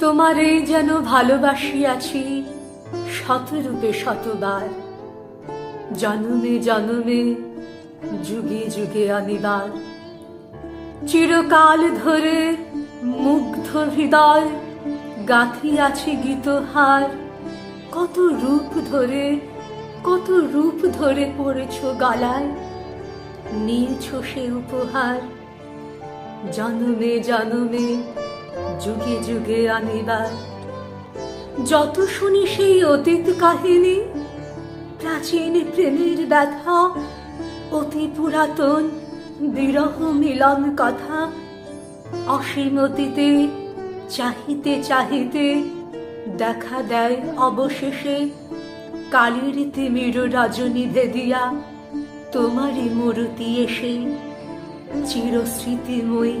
তোমারে যেন ভালোবাসিয়াছি শতরূপে শতবার। জনমে জনমে, যুগে যুগে অনিবার। চিরকাল ধরে মুগ্ধ হৃদয় গাঁথিয়াছি গীতহার। কত রূপ ধরে, কত রূপ ধরে পড়েছ গলায়, নিয়েছ সে উপহার। জনমে জনমে যুগে যুগে আনিবার। যত শুনি সেই অতীত কাহিনী, প্রাচীন প্রেমের ব্যথা, অতি পুরাতন বিরহ মিলন কথা, অসীম অতীতে চাহিতে চাহিতে দেখা দেয় অবশেষে। কালীর তিমির রজনী ভেদিয়া, তোমারই মূর্তি এসে চিরস্মৃতিময়ী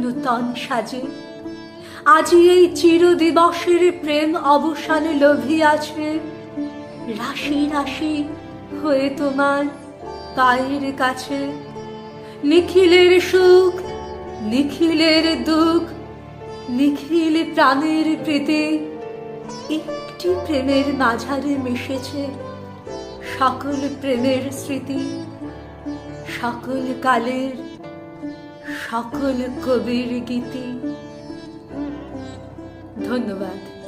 নূতন সাজে। আজি এই চির দিবসের প্রেম অবসানে লোভিয়াছে রাশি রাশি হয়ে তোমার পায়ের কাছে। নিখিলের সুখ, নিখিলের দুঃখ, নিখিল প্রাণের প্রীতি একটি প্রেমের মাঝারে মিশেছে সকল প্রেমের স্মৃতি, সকল কালের সকল কবির গীতি। ধন্যবাদ।